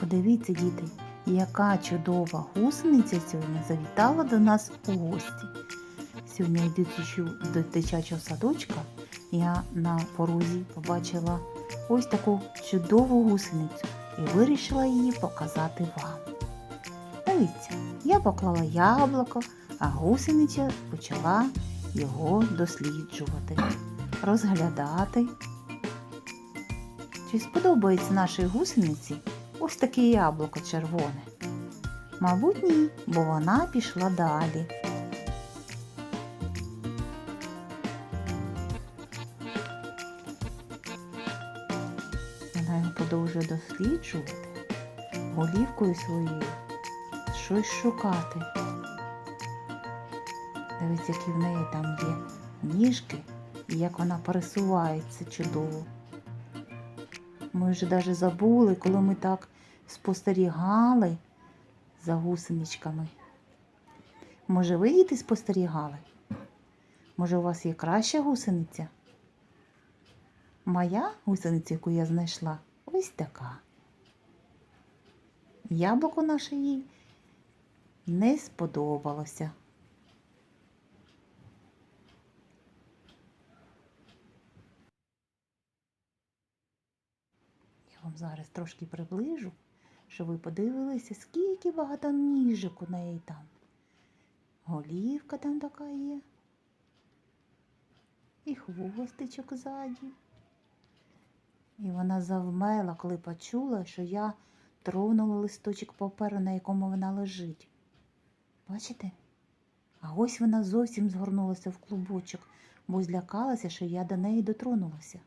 Подивіться, діти, яка чудова гусениця сьогодні завітала до нас у гості. Сьогодні, йдучи до дитячого садочка, я на порозі побачила ось таку чудову гусеницю і вирішила її показати вам. Дивіться, я поклала яблуко, а гусениця почала його досліджувати, розглядати. Чи сподобається нашій гусениці ось таке яблуко червоне? Мабуть, ні, бо вона пішла далі. Вона його продовжує досліджувати, голівкою своєю щось шукати. Дивіться, які в неї там є ніжки і як вона пересувається чудово. Ми вже навіть забули, коли ми так спостерігали за гусеничками. Може, ви діти спостерігали? Може, у вас є краща гусениця? Моя гусениця, яку я знайшла, ось така. Яблуко наше їй не сподобалося. Я вам зараз трошки приближу, щоб ви подивилися, скільки багато ніжок у неї там. Голівка там така є. І хвостичок ззаді. І вона завмела, коли почула, що я тронула листочок паперу, на якому вона лежить. Бачите? А ось вона зовсім згорнулася в клубочок, бо злякалася, що я до неї дотронулася.